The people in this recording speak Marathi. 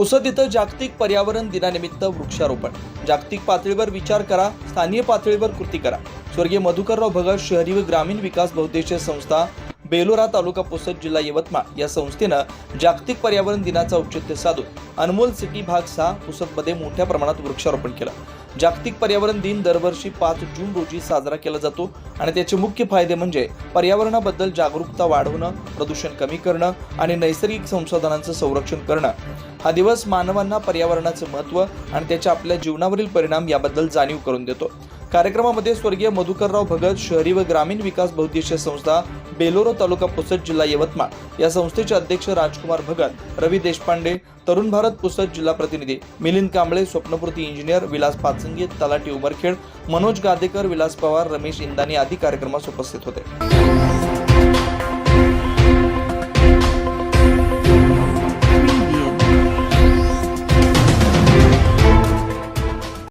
पुसद इथं जागतिक पर्यावरण दिनानिमित्त वृक्षारोपण. जागतिक पातळीवर विचार करा स्थानीय पातळीवर कृती करा. स्वर्गीय मधुकरराव भगत शहरी व ग्रामीण विकास बहुद्देशीय संस्था बेलोरा तालुका पुसद जिल्हा यवतमाळ या संस्थेनं जागतिक पर्यावरण दिनाचा औचित्य साधून अनमोल सिटी भाग सहा पुसदमध्ये मोठ्या प्रमाणात वृक्षारोपण केलं. जागतिक पर्यावरण दिन दरवर्षी पाच जून रोजी साजरा केला जातो आणि त्याचे मुख्य फायदे म्हणजे पर्यावरणाबद्दल जागरूकता वाढवणं प्रदूषण कमी करणं आणि नैसर्गिक संसाधनांचं संरक्षण करणं. हा दिवस मानवांना पर्यावरणाचं महत्त्व आणि त्याच्या आपल्या जीवनावरील परिणाम याबद्दल जाणीव करून देतो. कार्यक्रमामध्ये स्वर्गीय मधुकरराव भगत शहरी व ग्रामीण विकास बहुद्देशीय संस्था बेलोरो तालुका पुसद जिल्हा यवतमाळ. या संस्थेचे अध्यक्ष राजकुमार भगत रवी देशपांडे तरुण भारत पुसद जिल्हा प्रतिनिधी मिलिंद कांबळे स्वप्नपूर्ती इंजिनियर विलास पाचंगे तलाटी उमरखेड मनोज गादेकर विलास पवार रमेश इंदानी आदी कार्यक्रमास उपस्थित होते.